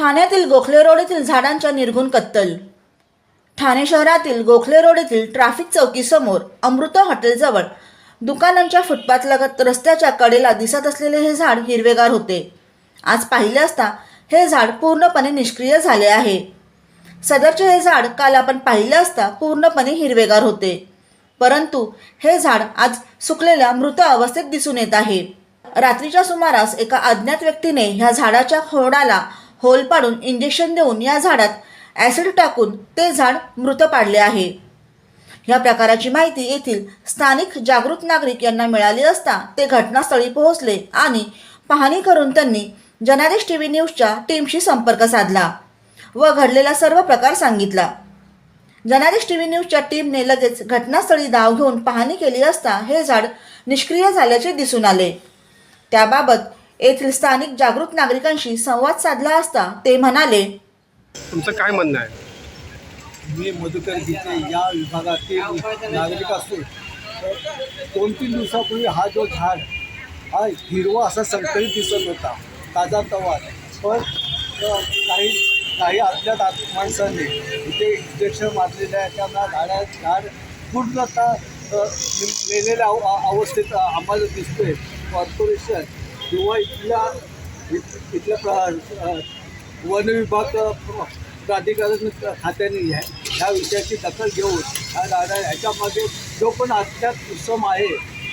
ठाण्यातील गोखले रोड येथील झाडांच्या निर्गुण कत्तल. ठाणे शहरातील गोखले रोड येथील ट्रॅफिक चौकीसमोर अमृता हॉटेलजवळ दुकानांच्या फुटपाथलगत रस्त्याच्या कडेला दिसत असलेले हे झाड हिरवेगार होते. आज पाहिले असता हे झाड पूर्णपणे निष्क्रिय झाले आहे. सदरचे हे झाड काल आपण पाहिले असता पूर्णपणे हिरवेगार होते. परंतु हे झाड आज सुकलेल्या मृत अवस्थेत दिसून येत आहे. रात्रीच्या सुमारास एका अज्ञात व्यक्तीने ह्या झाडाच्या खोडाला होल पाडून इंजेक्शन देऊन या झाडात ॲसिड टाकून ते झाड मृत पाडले आहे. या प्रकाराची माहिती येथील स्थानिक जागृत नागरिक यांना मिळाली असता ते घटनास्थळी पोहोचले आणि पाहणी करून त्यांनी जनादेश टी व्ही न्यूजच्या टीमशी संपर्क साधला व घडलेला सर्व प्रकार सांगितला. जनादेश टी व्ही न्यूजच्या टीमने लगेच घटनास्थळी धाव घेऊन पाहणी केली असता हे झाड निष्क्रिय झाल्याचे दिसून आले. त्याबाबत येथील स्थानिक जागृत नागरिकांशी संवाद साधला असता ते म्हणाले तुमचं काय म्हणणं आहे? मी मधुकर गीते या विभागातील नागरिक असून दोन तीन दिवसापूर्वी हा जो झाड हा हिरवा असा संकलित दिसत होता ताजा तवा. पण काही काही अज्ञात आत- माणसांनी इथे इंजेक्शन मारलेलं आहे त्यांना झाडा झाड पूर्णतः मेलेल्या अवस्थेत आम्हाला दिसतोय. कॉर्पोरेशन किंवा इथल्या इथ- इथल्या वन विभाग प्राधिकरण खात्याने ह्या ह्या विषयाची दखल घेऊन ह्या झाडा ह्याच्यामध्ये जो पण अज्ञात इसम आहे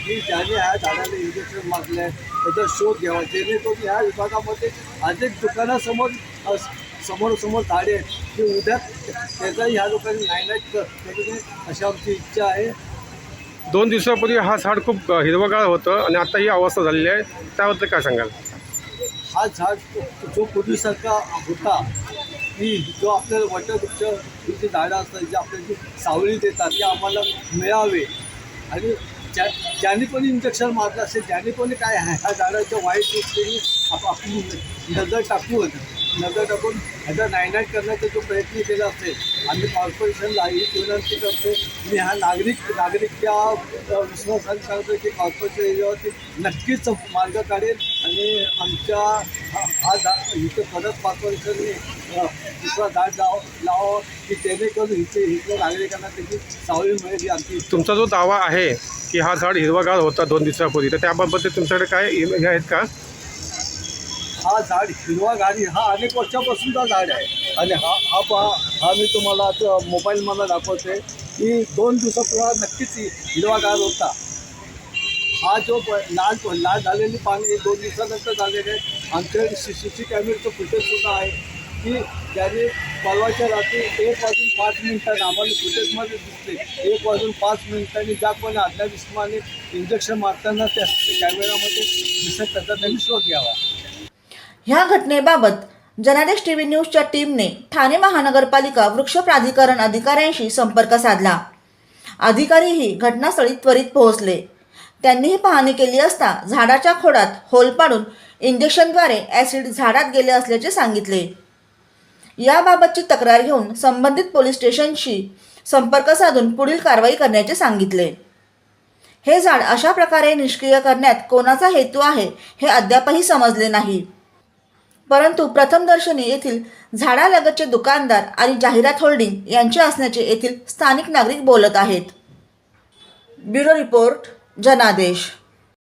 की ज्याने ह्या झाडाला इंजेक्शन मागलं आहे त्याचा शोध घ्यावा जेणेकरून ह्या विभागामध्ये अनेक दुकानासमोर समोरसमोर झाडे आहेत की उद्या त्याचा ह्या लोकांनी नायनाट कर अशी आमची इच्छा आहे. दोन दिवसापूर्वी हा झाड खूप हिरवगाळ होतं आणि आता ही अवस्था झालेली आहे. त्याबद्दल काय सांगाल? हा झाड जो- पूर्वीसारखा होता की जो आपल्याला वटवृक्ष जी झाडं असतात जे आपल्याला जी सावली देतात ते आम्हाला मिळावे. आणि ज्या ज्याने पण इंजेक्शन मारलं असेल ज्याने पण काय आहे ह्या झाडाच्या वाईट गोष्टीने आप आपली नजर टाकून नजर टाकून ह्याचा नायनाट करण्याचा जो प्रयत्न केला असेल आम्ही कॉर्पोरेशनला ही विनंती करतो मी हा नागरिक नागरिकच्या त्या विश्वासाने सांगतो की कॉर्पोरेशन याच्यावरती नक्कीच मार्ग काढेल आणि आमच्या हा हा झा इथं परत अ, दुसरा झाड लाव लावावं की जेणेकरून इथे इथल्या नागरिकांना त्याची सावली मिळेल ही आमची. तुमचा जो दावा आहे की हा झाड हिरवागाळ होता दोन दिवसापूर्वी तर त्याबाबत तुमच्याकडे काय हे आहेत का? हा झाड हिरवा गाडी हा अनेक वर्षापासूनचा झाड आहे. आणि हा हा पहा हा मी तुम्हाला आता मोबाईलमधला दाखवते की दोन दिवसापूर्वी नक्कीच हिरवागार होता. हा जो लाल लाल झालेली पाणी हे दोन दिवसानंतर झालेले आमच्या सी सी टी कॅमेऱ्याचं फुटेजसुद्धा आहे. की त्याने परवाच्या रात्री एक वाजून पाच मिनिटांनी आम्हाला फुटेजमध्ये दिसते. एक वाजून पाच मिनिटांनी ज्या कोणी अज्ञात इस्माने इंजेक्शन मारताना त्या कॅमेरामध्ये दिसत त्याचा त्यांनी शोध घ्यावा. ह्या घटनेबाबत जनादेश टीव्ही न्यूजच्या टीमने ठाणे महानगरपालिका वृक्ष प्राधिकरण अधिकाऱ्यांशी संपर्क साधला. अधिकारीही घटनास्थळी त्वरित पोहोचले. त्यांनीही पाहणी केली असता झाडाच्या खोडात होल पाडून इंजेक्शनद्वारे ॲसिड झाडात गेले असल्याचे सांगितले. याबाबतची तक्रार घेऊन संबंधित पोलीस स्टेशनशी संपर्क साधून पुढील कारवाई करण्याचे सांगितले. हे झाड अशा प्रकारे निष्क्रिय करण्यात कोणाचा हेतू आहे हे अद्यापही समजले नाही. परंतु प्रथमदर्शनी येथील झाडालगतचे दुकानदार आणि जाहिरात होल्डिंग यांचे असण्याचे येथील स्थानिक नागरिक बोलत आहेत. ब्युरो रिपोर्ट जनादेश.